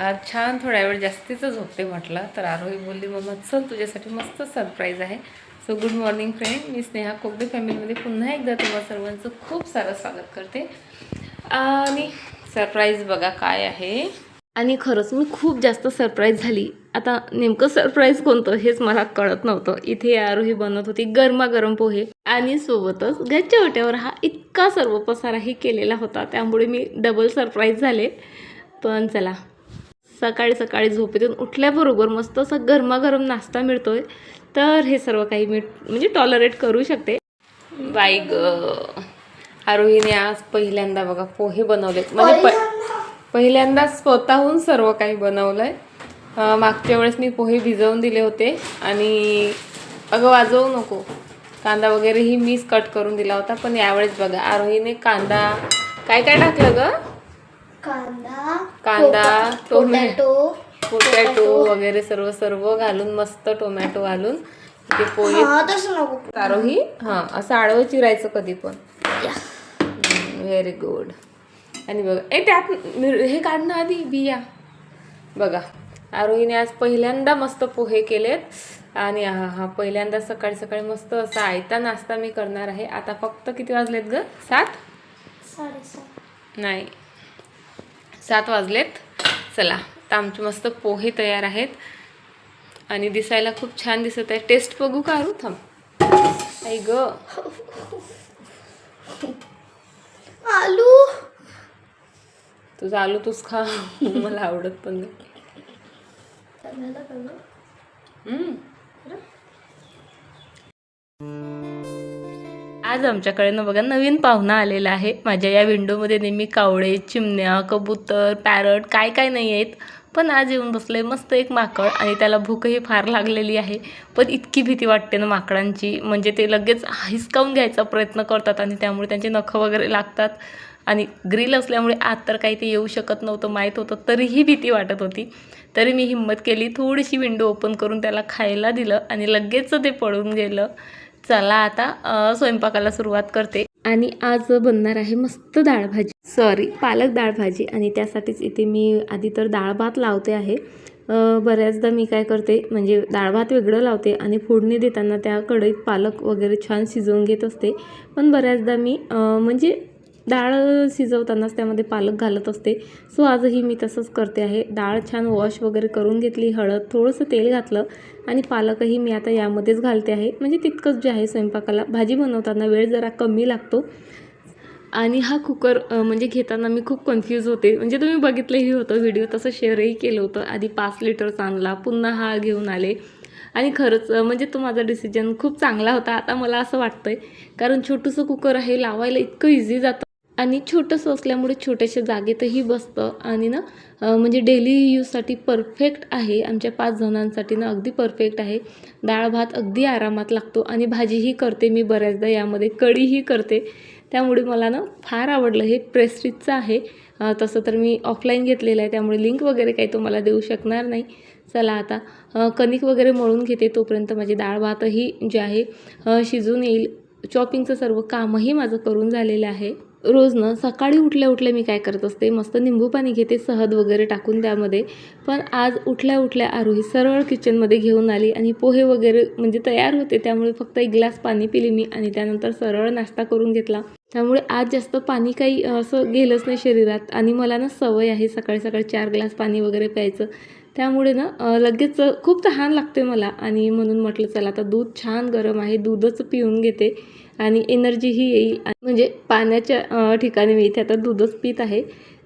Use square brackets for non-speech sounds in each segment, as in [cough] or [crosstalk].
आज छान थोड्या वेळ जास्तीचं झोपते म्हटलं तर आरोही बोलली मम्मा चल तुझ्यासाठी मस्त सरप्राईज आहे. सो गुड मॉर्निंग फ्रेंड मी स्नेहा कोगदे फॅमिलीमध्ये पुन्हा एकदा तुम्हा सर्वांचं खूप सारं स्वागत करते. आणि सरप्राईज बघा काय आहे. आणि खरंच मी खूप जास्त सरप्राईज झाली. आता नेमकं सरप्राईज कोणतं हेच मला कळत नव्हतं. इथे आरोही बनत होती गरमागरम पोहे. आणि सोबतच गच्च्या ओट्यावर हा इतका सर्व पसाराही केलेला होता. त्यामुळे मी डबल सरप्राईज झाले. पण चला सकाळी सकाळी झोपेतून उठल्याबरोबर मस्त असा गरमागरम नाश्ता मिळतो आहे तर हे सर्व काही मी म्हणजे टॉलरेट करू शकते. बाई ग. आरोहीने आज पहिल्यांदा बघा पोहे बनवले म्हणजे प- पहिल्यांदा स्वतःहून सर्व काही बनवलंय. आहे मागच्या वेळेस मी पोहे भिजवून दिले होते आणि अगं वाजवू नको. कांदा वगैरेही मीच कट करून दिला होता. पण यावेळेस बघा आरोहीने कांदा काय काय टाकलं गं? कांदा कांदा टोमॅटो टोमॅटो पोटॅटो वगैरे सर्व सर्व घालून मस्त टोमॅटो घालून ते हा नको आरोही हां असं आडवं चिरायचं कधी पण. व्हेरी गुड आणि बघा ए त्यात हे काढणं आधी बिया. बघा आरोहीने आज पहिल्यांदा मस्त पोहे केलेत. आणि हा हा पहिल्यांदा सकाळी सकाळी मस्त असा आयता नाश्ता मी करणार आहे. आता फक्त किती वाजलेत ग? सात? नाही. सात वाजलेत. चला तर आमचे मस्त पोहे तयार आहेत. आणि दिसायला खूप छान दिसत आहे. टेस्ट बघू का आरू थांब. आई ग. आलू? तुझं आलू तूच खा. [laughs] मला आवडत पण नाही. आज आमच्याकडे ना बघा नवीन पाहुणा आलेला आहे. माझ्या या विंडोमध्ये नेहमी कावळे चिमण्या कबूतर पॅरट काय काय नाही आहेत. पण आज येऊन बसले मस्त एक माकड आणि त्याला भूकही फार लागलेली आहे. पण इतकी भीती वाटते ना माकडांची. म्हणजे ते लगेच हिसकावून घ्यायचा प्रयत्न करतात आणि त्यामुळे त्यांचे नखं वगैरे लागतात. आणि ग्रिल असल्यामुळे आत तर काही ते येऊ शकत नव्हतं माहीत होतं. तरीही भीती वाटत होती. तरी मी हिंमत केली थोडीशी विंडो ओपन करून त्याला खायला दिलं आणि लगेच ते पळून गेलं. चला आता स्वयंपाकाला सुरुवात करते. आणि आज बनणार आहे मस्त डाळ भाजी. सॉरी पालक डाळ भाजी. आणि त्यासाठीच इथे मी आधी तर डाळ भात लावते आहे. बऱ्याचदा मी काय करते म्हणजे डाळ भात वेगळं लावते आणि फोडणी देताना त्या कढईत पालक वगैरे छान शिजवून घेत असते. पण बऱ्याचदा मी म्हणजे डाळ शिजवतानाच त्यामध्ये पालक घालत असते. सो आजही मी तसंच करते आहे. डाळ छान वॉश वगैरे करून घेतली हळद थोडंसं तेल घातलं आणि पालकही मी आता यामध्येच घालते आहे. म्हणजे तितकंच जे आहे स्वयंपाकाला. भाजी बनवताना वेळ जरा कमी लागतो. आणि हा कुकर म्हणजे घेताना मी खूप कन्फ्यूज होते. म्हणजे तुम्ही बघितलंही होतं व्हिडिओ तसं शेअरही केलं होतं. आधी पाच लिटरचा आणला पुन्हा हा घेऊन आले. आणि खरंच म्हणजे तो माझा डिसिजन खूप चांगला होता. आता मला असं वाटतं आहे कारण छोटंसं कुकर आहे लावायला इतकं इझी जातं. आणि छोटंसं असल्यामुळे छोट्याशा जागेतही बसतं. आणि ना म्हणजे डेली यूजसाठी परफेक्ट आहे. आमच्या पाच जणांसाठी ना अगदी परफेक्ट आहे. डाळ भात अगदी आरामात लागतो आणि भाजीही करते मी बऱ्याचदा यामध्ये कढीही करते. त्यामुळे मला ना फार आवडलं. हे प्रेस्टिजचं आहे. तसं तर मी ऑफलाईन घेतलेलं आहे. त्यामुळे लिंक वगैरे काही तुम्हाला देऊ शकणार नाही. चला आता कणिक वगैरे मळून घेते तोपर्यंत माझी डाळ भातही जे आहे शिजून येईल. चॉपिंगचं सर्व कामही माझं करून झालेलं आहे. रोज ना सकाळी उठल्या उठल्या मी काय करत असते मस्त निंबू पाणी घेते सहद वगैरे टाकून त्यामध्ये. पण आज उठल्या उठल्या आरोही सरळ किचनमध्ये घेऊन आली आणि पोहे वगैरे म्हणजे तयार होते त्यामुळे फक्त एक ग्लास पाणी पिले मी आणि त्यानंतर सरळ नाश्ता करून घेतला. त्यामुळे आज जास्त पाणी काही असं गेलंच नाही शरीरात आणि मला ना सवय आहे सकाळी सकाळी चार ग्लास पाणी वगैरे प्यायचं. त्यामुळे ना लगेच खूप तहान लागते मला आणि म्हणून म्हटलं चला आता दूध छान गरम आहे दूधच पिऊन घेते. आणि एनर्जीही येईल. म्हणजे पाण्याच्या ठिकाणी मी इथे आता दूधच पित आहे.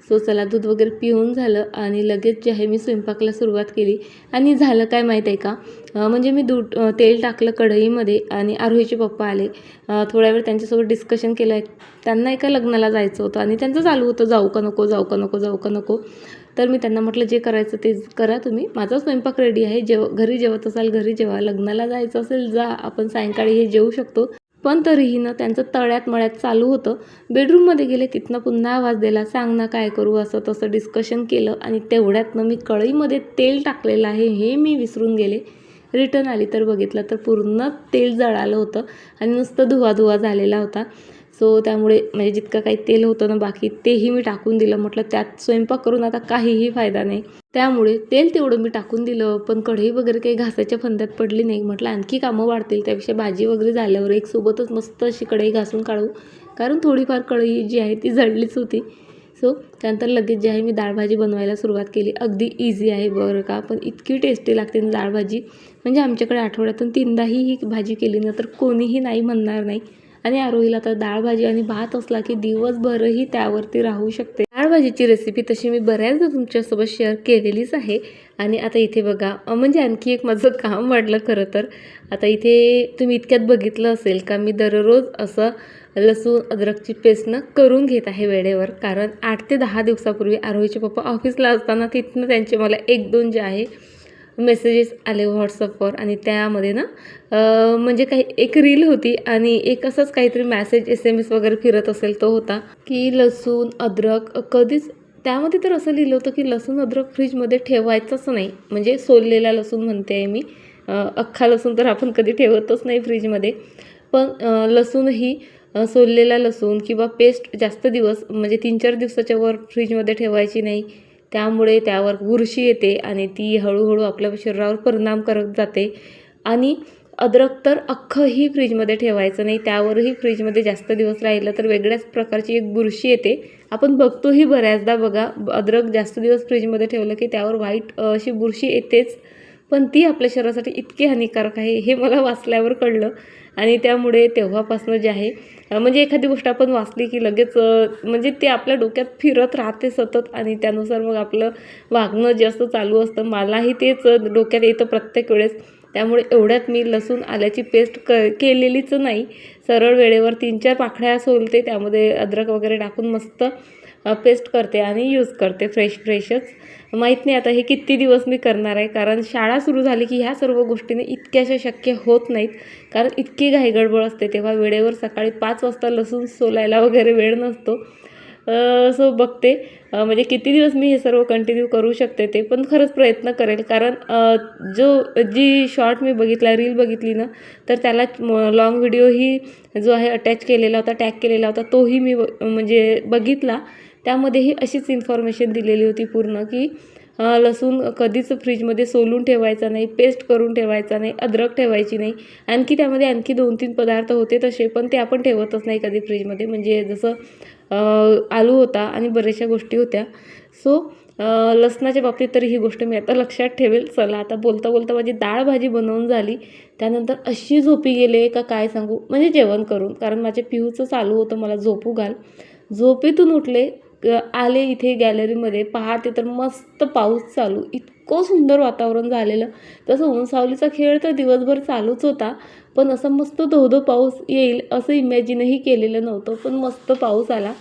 सो चला दूध वगैरे पिऊन झालं आणि लगेच जे आहे मी स्वयंपाकाला सुरुवात केली. आणि झालं काय माहीत आहे का? म्हणजे मी दूध तेल टाकलं कढईमध्ये आणि आरोहीचे पप्पा आले. थोड्या वेळ त्यांच्यासोबत डिस्कशन केलं. आहे त्यांना एका लग्नाला जायचं होतं आणि त्यांचं चालू होतं. जाऊ का नको जाऊ का नको जाऊ का नको. तर मी त्यांना म्हटलं जे करायचं ते करा तुम्ही. माझा स्वयंपाक रेडी आहे. जेव घरी जेवत असाल घरी जेवा. लग्नाला जायचं असेल जा. आपण सायंकाळी हे जेवू शकतो. पण तरीही ना त्यांचं तळ्यात मळ्यात चालू होतं. बेडरूममध्ये गेले तिथनं पुन्हा आवाज दिला सांग ना काय करू? असं तसं डिस्कशन केलं आणि तेवढ्यातनं मी कळईमध्ये तेल टाकलेलं आहे हे मी विसरून गेले. रिटर्न आली तर बघितलं तर पूर्ण तेल जळालं होतं आणि नुसतं धुवा धुवा झालेला होता. सो त्यामुळे म्हणजे जितकं काही तेल होतं ना बाकी तेही मी टाकून दिलं. म्हटलं त्यात स्वयंपाक करून आता काहीही फायदा नाही. त्यामुळे तेल तेवढं मी टाकून दिलं. पण कढई वगैरे काही घासाच्या फंद्यात पडली नाही. म्हटलं आणखी कामं वाढतील. त्यापेक्षा भाजी वगैरे झाल्यावर एक सोबतच मस्त अशी कढई घासून काढू. कारण थोडीफार कढई जी आहे ती जळलीच होती. सो त्यानंतर लगेच जे आहे मी डाळभाजी बनवायला सुरुवात केली. अगदी इझी आहे बरं का. पण इतकी टेस्टी लागते ना म्हणजे आमच्याकडे आठवड्यातून तीनदाही ही भाजी केली ना तर कोणीही नाही म्हणणार नाही. आणि आरोहीला तर डाळ भाजी आणि भात असला की दिवसभरही त्यावरती राहू शकते. डाळ भाजीची रेसिपी तशी मी बऱ्याचदा तुमच्यासोबत शेअर केलेलीच आहे. आणि आता इथे बघा म्हणजे आणखी एक माझं [laughs] काम वाढलं खरं तर. आता इथे तुम्ही इतक्यात बघितलं असेल का मी दररोज असं लसूण अद्रकची पेस्टनं करून घेत आहे वेळेवर. कारण आठ ते दहा दिवसापूर्वी आरोहीचे पप्पा ऑफिसला असताना तिथनं त्यांचे मला एक दोन जे आहे मेसेजेस आले व्हॉट्सअपवर आणि त्यामध्ये ना म्हणजे काही एक रील होती आणि एक असंच काहीतरी मॅसेज एस एम एस वगैरे फिरत असेल तो होता की लसूण अद्रक कधीच त्यामध्ये तर असं लिहिलं होतं की लसूण अद्रक फ्रीजमध्ये ठेवायचंच नाही. म्हणजे सोललेला लसूण म्हणते आहे मी अख्खा लसूण तर आपण कधी ठेवतच नाही फ्रीजमध्ये. पण लसूणही लसूण ही सोललेला लसूण किंवा पेस्ट जास्त दिवस म्हणजे तीन चार दिवसाच्या वर फ्रीजमध्ये ठेवायची नाही. त्यामुळे त्यावर बुरशी येते आणि ती हळूहळू आपल्या शरीरावर परिणाम करत जाते. आणि अद्रक तर अख्खंही फ्रीजमध्ये ठेवायचं नाही त्यावरही फ्रीजमध्ये जास्त दिवस राहिलं तर वेगळ्याच प्रकारची एक बुरशी येते. आपण बघतोही बऱ्याचदा बघा अद्रक जास्त दिवस फ्रीजमध्ये ठेवलं की त्यावर वाईट अशी बुरशी येतेच. पण ती आपल्या शरीरासाठी इतकी हानिकारक आहे हे मला वाचल्यावर कळलं. आणि त्यामुळे तेव्हापासून जे आहे म्हणजे एखादी गोष्ट आपण वाचली की लगेच म्हणजे ते आपल्या डोक्यात फिरत राहते सतत आणि त्यानुसार मग आपलं वागणं जे असतं चालू असतं मलाही तेच डोक्यात येतं प्रत्येक वेळेस. त्यामुळे एवढ्यात मी लसूण आल्याची पेस्ट क केलेलीच नाही. सरळ वेळेवर तीन चार पाखड्या सोलते त्यामध्ये अद्रक वगैरे टाकून मस्त पेस्ट करते आणि यूज करते फ्रेश फ्रेशच माहीत नाही आता हे किती दिवस मी करणार आहे कारण शाळा सुरू झाली की ह्या सर्व गोष्टीने इतक्याशा शक्य होत नाहीत. कारण इतकी घाईगडबड असते तेव्हा वेळेवर सकाळी पाच वाजता लसूण सोलायला वगैरे वेळ नसतो. सो बघते. म्हणजे किती दिवस मी हे सर्व कंटिन्यू करू शकते ते पण खरंच प्रयत्न करेल. कारण जो जी शॉर्ट मी बघितला रील बघितली ना तर त्याला लॉंग व्हिडिओही जो आहे अटॅच केलेला होता टॅग केलेला होता तोही मी म्हणजे बघितला. त्यामध्येही अशीच इन्फॉर्मेशन दिलेली होती पूर्ण की लसूण कधीच फ्रीजमध्ये सोलून ठेवायचा नाही पेस्ट करून ठेवायचा नाही अद्रक ठेवायची नाही. आणखी त्यामध्ये आणखी दोन तीन पदार्थ होते तसे पण ते आपण ठेवतच नाही कधी फ्रीजमध्ये म्हणजे जसं आलू होता आणि बऱ्याचशा गोष्टी होत्या. सो लसणाच्या बाबतीत तरी ही गोष्ट मी आता लक्षात ठेवेल. चला आता बोलता बोलता माझी डाळ भाजी बनवून झाली. त्यानंतर अशी झोपी गेले का काय सांगू? म्हणजे जेवण करून. कारण माझ्या पिऊचं चालू होतं मला झोपू घाल. झोपेतून उठले आले इथे गॅलरीमध्ये पाहते तर मस्त पाऊस चालू. इतकं सुंदर वातावरण झालेलं. तसं ऊन सावलीचा खेळ तर दिवसभर चालूच होता. पण असं मस्त धोधो पाऊस येईल असं इमॅजिनही केलेलं नव्हतं. पण मस्त पाऊस आला.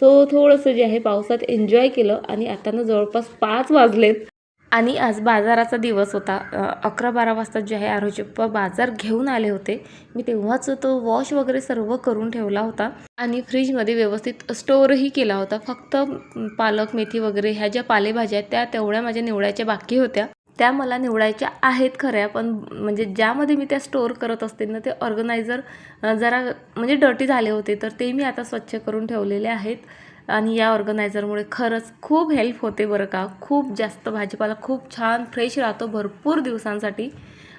सो थोडंसं जे आहे पावसात एन्जॉय केलं. आणि आता ना जवळपास पाच वाजलेत. आणि आज बाजाराचा दिवस होता. अकरा बारा वाजता जे आहे आरोग्य पप्पा बाजार घेऊन आले होते. मी तेव्हाच तो वॉश वगैरे सर्व करून ठेवला होता आणि फ्रीजमध्ये व्यवस्थित स्टोअरही केला होता. फक्त पालक मेथी वगैरे ह्या ज्या पालेभाज्या आहेत त्या तेवढ्या माझ्या निवडायच्या बाकी होत्या. त्या मला निवडायच्या आहेत खऱ्या पण म्हणजे ज्यामध्ये मी त्या स्टोअर करत असते ना ते ऑर्गनायझर जरा म्हणजे डर्टी झाले होते तर ते मी आता स्वच्छ करून ठेवलेले आहेत. आणि या ऑर्गनायझरमुळे खरंच खूप हेल्प होते बरं का. खूप जास्त भाजीपाला खूप छान फ्रेश राहतो भरपूर दिवसांसाठी.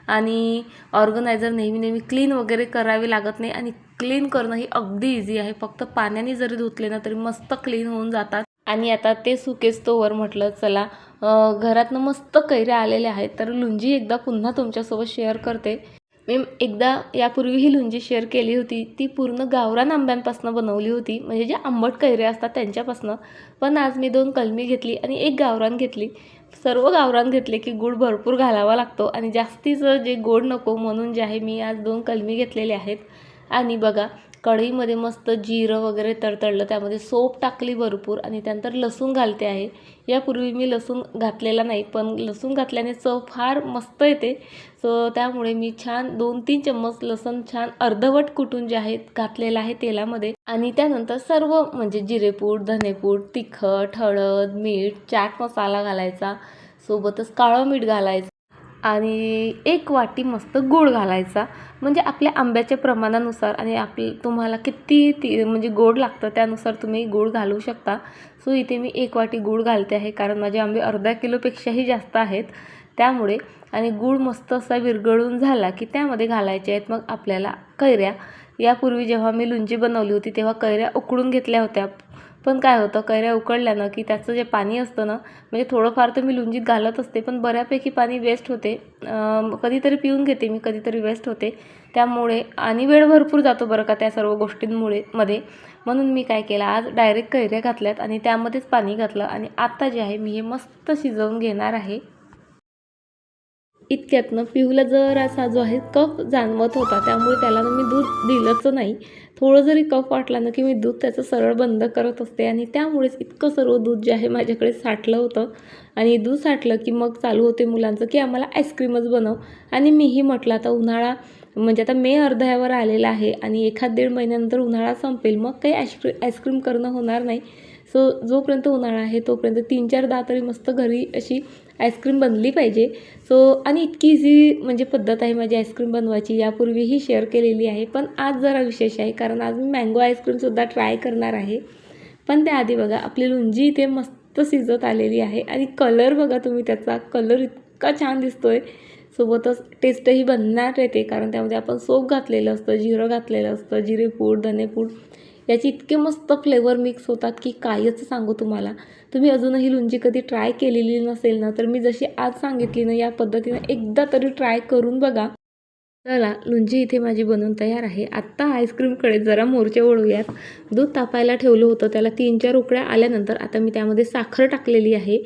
आणि ऑर्गनायझर नेहमी नेहमी क्लीन वगैरे करावी लागत नाही आणि क्लीन करणं ही अगदी इझी आहे. फक्त पाण्याने जरी धुतले ना तरी मस्त क्लीन होऊन जातात. आणि आता ते सुकेच तोवर म्हटलं चला घरातनं मस्त कैऱ्या आलेल्या आहेत तर लुंजी एकदा पुन्हा तुमच्यासोबत शेअर करते. मी एकदा यापूर्वी ही लुंजी शेअर केली होती ती पूर्ण गावरान आंब्यांपासून बनवली होती. म्हणजे जे आंबट कैरे असतात त्यांच्यापासनं. पण आज मी दोन कलमी घेतली आणि एक गावरान घेतली. सर्व गावरान घेतले की गूळ भरपूर घालावा लागतो आणि जास्तीचं जे गोड नको म्हणून जे आहे मी आज दोन कलमी घेतलेले आहेत. आणि बघा कढईमध्ये मस्त जिरं वगैरे तडतडलं त्यामध्ये सोप टाकली भरपूर आणि त्यानंतर लसूण घालते आहे. यापूर्वी मी लसूण घातलेला नाही पण लसूण घातल्याने चव फार मस्त येते. सो त्यामुळे मी छान दोन तीन चम्मच लसूण छान अर्धवट कुटून जे आहे घातलेलं आहे तेलामध्ये. आणि त्यानंतर सर्व म्हणजे जिरेपूड धनेपूड तिखट हळद मीठ चाट मसाला घालायचा. सोबतच काळं मीठ घालायचं. आणि एक वाटी मस्त गूळ घालायचा. म्हणजे आपल्या आंब्याच्या प्रमाणानुसार आणि आपली तुम्हाला किती ती म्हणजे गोड लागतं त्यानुसार तुम्ही गूळ घालू शकता. सो इथे मी एक वाटी गूळ घालते आहे कारण माझे आंबे अर्धा किलोपेक्षाही जास्त आहेत. त्यामुळे आणि गूळ मस्त असा विरघळून झाला की त्यामध्ये घालायचे आहेत मग आपल्याला कैऱ्या. यापूर्वी जेव्हा मी लुंजी बनवली होती तेव्हा कैऱ्या उकळून घेतल्या होत्या. पण काय होतं कैऱ्या उकळल्यानं की त्याचं जे पाणी असतं ना म्हणजे थोडंफार तर मी लुंजीत घालत असते पण बऱ्यापैकी पाणी वेस्ट होते. कधीतरी पिऊन घेते मी कधीतरी वेस्ट होते. त्यामुळे आणि वेळ भरपूर जातो बरं का त्या सर्व गोष्टींमुळे मध्ये. म्हणून मी काय केलं आज डायरेक्ट कैऱ्या घातल्यात आणि त्यामध्येच पाणी घातलं आणि आत्ता जे आहे मी हे मस्त शिजवून घेणार आहे. इतक्यातनं पिहूला जरासा जो आहे कफ जाणवत होता. त्यामुळे त्याला मी दूध दिलंच नाही. थोडं जरी कफ वाटला ना की मी दूध त्याचं सरळ बंद करत असते आणि त्यामुळेच इतकं सर्व दूध जे आहे माझ्याकडे साठलं होतं. आणि दूध साठलं की मग चालू होते मुलांचं की आम्हाला आईस्क्रीमच बनव. आणि मीही म्हटलं आता उन्हाळा म्हणजे आता मे अर्ध्यावर आलेला आहे आणि एखाद दीड महिन्यानंतर उन्हाळा संपेल मग काही आईस्क्री आईस्क्रीम करणं होणार नाही. सो जोपर्यंत उन्हाळा आहे तोपर्यंत तीन चार दहा तरी मस्त घरी अशी आईस्क्रीम बनली पाहिजे. सो आणि इतकी इझी म्हणजे पद्धत आहे माझी आईस्क्रीम बनवायची यापूर्वीही शेअर केलेली आहे पण आज जरा विशेष आहे कारण आज मी मँगो आईस्क्रीमसुद्धा ट्राय करणार आहे. पण त्याआधी बघा आपली लुंजी इथे मस्त शिजत आलेली आहे आणि कलर बघा तुम्ही त्याचा कलर इतका छान दिसतो आहे सोबतच टेस्टही बनणार येते कारण त्यामध्ये आपण सोप घातलेलं असतं जिरं घातलेलं असतं जिरेपूड धनेपूड याचे इतके मस्त फ्लेवर मिक्स होतात की कायच सांगू तुम्हाला. तुम्ही अजूनही लुंजी कधी ट्राय केलेली नसेल ना तर मी जशी आज सांगितली ना या पद्धतीनं एकदा तरी ट्राय करून बघा. चला लुंजी इथे माझी बनवून तयार आहे. आत्ता आईस्क्रीमकडे जरा मोर्चे ओढूयात. दूध तापायला ठेवलं होतं त्याला तीन चार उकड्या आल्यानंतर आता मी त्यामध्ये साखर टाकलेली आहे.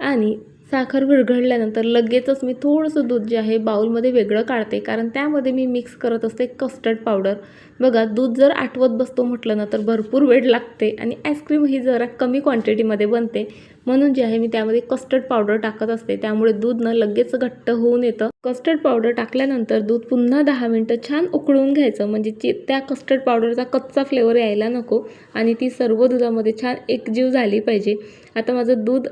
आणि साखर विरघळल्यानंतर लगेचच मी थोडंसं दूध जे आहे बाऊलमध्ये वेगळं काढते. कारण त्यामध्ये मी मिक्स करत असते कस्टर्ड पावडर बघा दूध जर आठवत बसतो म्हटलं ना तर भरपूर वेळ लागते आणि आईस्क्रीम ही जरा कमी क्वांटिटीमध्ये बनते. म्हणून जे आहे मी त्यामध्ये कस्टर्ड पावडर टाकत असते. त्यामुळे दूध ना लगेच घट्ट होऊन येतं. कस्टर्ड पावडर टाकल्यानंतर दूध पुन्हा दहा मिनटं छान उकळून घ्यायचं. म्हणजे ची त्या कस्टर्ड पावडरचा कच्चा फ्लेवर यायला नको आणि ती सर्व दुधामध्ये छान एकजीव झाली पाहिजे. आता माझं दूध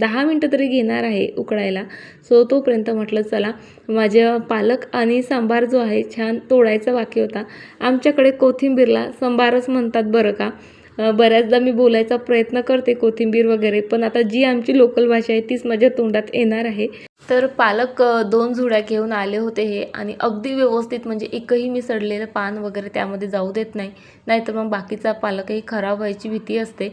दहा मिनटं तरी घेणार आहे उकळायला सो तोपर्यंत म्हटलं चला माझ्या पालक आणि सांबार जो आहे छान तोडायचा बाकी होता. आमच्याकडे कोथिंबीरला सांबारच म्हणतात बरं का. बऱ्याचदा मी बोलायचा प्रयत्न करते कोथिंबीर वगैरे पण आता जी आमची लोकल भाषा आहे तीच माझ्या तोंडात येणार आहे. तर पालक दोन झुड्या घेऊन आले होते हे आणि अगदी व्यवस्थित म्हणजे एकही मी सडलेलं पान वगैरे त्यामध्ये जाऊ देत नाही. नाहीतर मग बाकीचा पालकही खराब व्हायची भीती असते.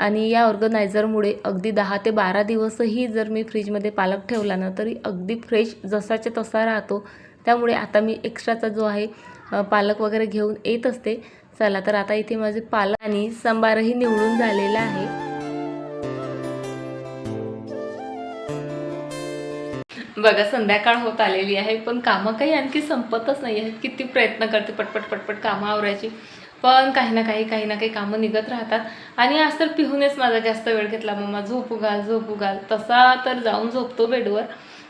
आणि या ऑर्गनायझरमुळे अगदी दहा ते बारा दिवसही जर मी फ्रीजमध्ये पालक ठेवला ना तरी अगदी फ्रेश जसाच्या तसा राहतो. त्यामुळे आता मी एक्स्ट्राचा जो आहे पालक वगैरे घेऊन येत असते. चला तर आता इथे माझे पालक आणि सांबारही निवडून झालेला आहे. बघा संध्याकाळ होत आलेली आहे पण कामं काही आणखी संपतच नाही आहेत. किती प्रयत्न करते पटपट पटपट कामं आवरायची. पण काही ना काही काही ना काही कामं निघत राहतात. आणि आज तर पिहूनेच माझा जास्त वेळ घेतला. मम्मा झोपू घाल झोपू घाल तसा तर जाऊन झोपतो बेडवर.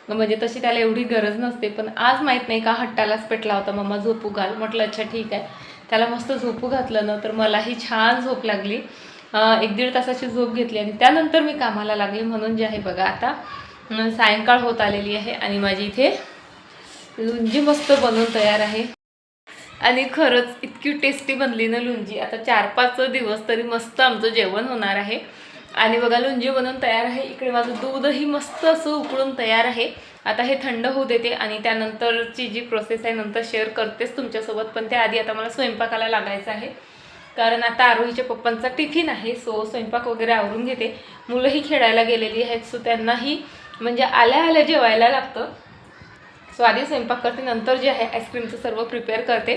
म्हणजे तशी त्याला एवढी गरज नसते. पण आज माहीत नाही का हट्टालाच पेटला होता मम्मा झोपू घाल म्हटलं अच्छा ठीक आहे. त्याला मस्त झोपू घातलं ना तर मलाही छान झोप लागली. एक दीड तासाची झोप घेतली आणि त्यानंतर मी कामाला लागली म्हणून जे आहे बघा आता सायंकाळ होत आलेली आहे आणि माझी इथे लुंजी मस्त बनवून तयार आहे. आणि खरंच इतकी टेस्टी बनली ना लुंजी आता चार पाच दिवस तरी मस्त आमचं जेवण होणार आहे. आणि बघा लुंजी बनवून तयार आहे. इकडे माझं दूधही मस्त असं उकळून तयार आहे. आता हे थंड होऊ देते आणि त्यानंतरची जी प्रोसेस आहे नंतर शेअर करतेच तुमच्यासोबत. पण त्याआधी आता मला स्वयंपाकाला लागायचं आहे. कारण आता आरोहीच्या पप्पांचा टिफिन आहे सो स्वयंपाक वगैरे आवरून घेते. मुलंही खेळायला गेलेली आहेत सो त्यांनाही म्हणजे आल्या आल्या जेवायला लागतं. सो आधी स्वयंपाक करते नंतर जे आहे आईस्क्रीमचं सर्व प्रिपेअर करते.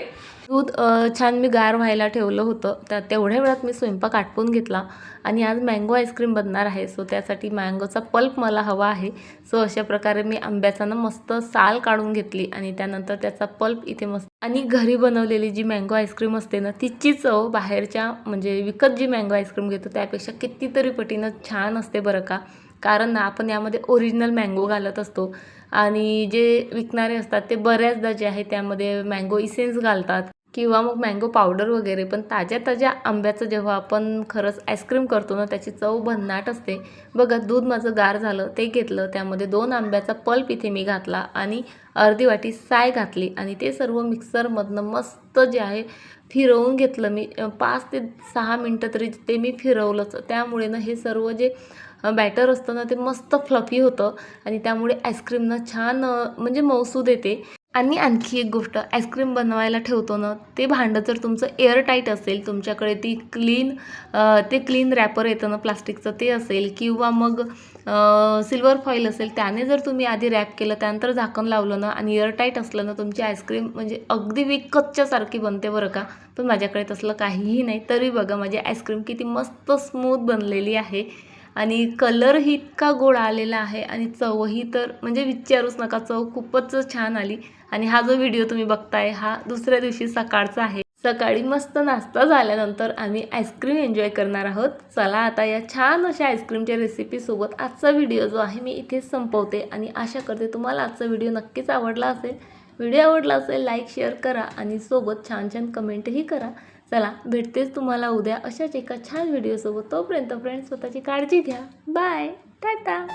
दूध छान मी गार व्हायला ठेवलं होतं. त्या तेवढ्या वेळात मी स्वयंपाक आटपून घेतला. आणि आज मँगो आईस्क्रीम बनणार आहे. सो त्यासाठी मँगोचा पल्प मला हवा आहे. सो अशा प्रकारे मी आंब्याचा ना मस्त साल काढून घेतली आणि त्यानंतर त्याचा पल्प इथे मस्त आणि घरी बनवलेली जी मँगो आईस्क्रीम असते ना तिची चव बाहेरच्या म्हणजे विकत जी मँगो आईस्क्रीम घेतो त्यापेक्षा कितीतरी पटीनं छान असते बरं का. कारण ना आपण यामध्ये ओरिजिनल मँगो घालत असतो. आणि जे विकणारे असतात ते बऱ्याचदा जे आहे त्यामध्ये मँगो इसेन्स घालतात. किंवा मग मँगो पावडर वगैरे पण ताज्या ताज्या आंब्याचं जेव्हा आपण खरंच आईस्क्रीम करतो ना त्याची चव भन्नाट असते. बघा दूध माझं गार झालं ते घेतलं त्यामध्ये दोन आंब्याचा पल्प इथे मी घातला आणि अर्धी वाटी साय घातली आणि ते सर्व मिक्सरमधनं मस्त जे आहे फिरवून घेतलं मी. पाच ते सहा मिनटं तरी ते मी फिरवलंच. त्यामुळे ना हे सर्व जे बॅटर असतं ना ते मस्त फ्लफी होतं. आणि त्यामुळे आईस्क्रीमनं छान म्हणजे मौसूद येते. आणि आणखी एक गोष्ट आईस्क्रीम बनवायला ठेवतो ना ते भांडं जर तुमचं एअरटाईट असेल तुमच्याकडे ती क्लीन ते क्लीन रॅपर येतं ना प्लास्टिकचं ते असेल किंवा मग सिल्वर फॉईल असेल त्याने जर तुम्ही आधी रॅप केलं त्यानंतर झाकण लावलं ना आणि एअरटाईट असलं ना तुमची आईस्क्रीम म्हणजे अगदी विकतच्यासारखी बनते बरं का. पण माझ्याकडे तसलं काहीही नाही. तरी बघा माझी आईस्क्रीम किती मस्त स्मूथ बनलेली आहे. आणि कलरही इतका गोड आलेला आहे आणि चवही तर म्हणजे विचारूच नका चव खूपच छान आली. आणि हा जो व्हिडिओ तुम्ही बघताय हा दुसऱ्या दिवशी सकाळचा आहे. सकाळी मस्त नाश्ता झाल्यानंतर आम्ही आईस्क्रीम एन्जॉय करणार आहोत. चला आता या छान अशा आईस्क्रीमच्या रेसिपीसोबत आजचा व्हिडिओ जो आहे मी इथेच संपवते. आणि आशा करते तुम्हाला आजचा व्हिडिओ नक्कीच आवडला असेल. व्हिडिओ आवडला असेल लाईक शेअर करा आणि सोबत छान छान कमेंटही करा. चला भेटतेच तुम्हाला उद्या अशाच एका छान व्हिडिओसोबत तोपर्यंत फ्रेंड्स स्वतःची काळजी घ्या. बाय टाटा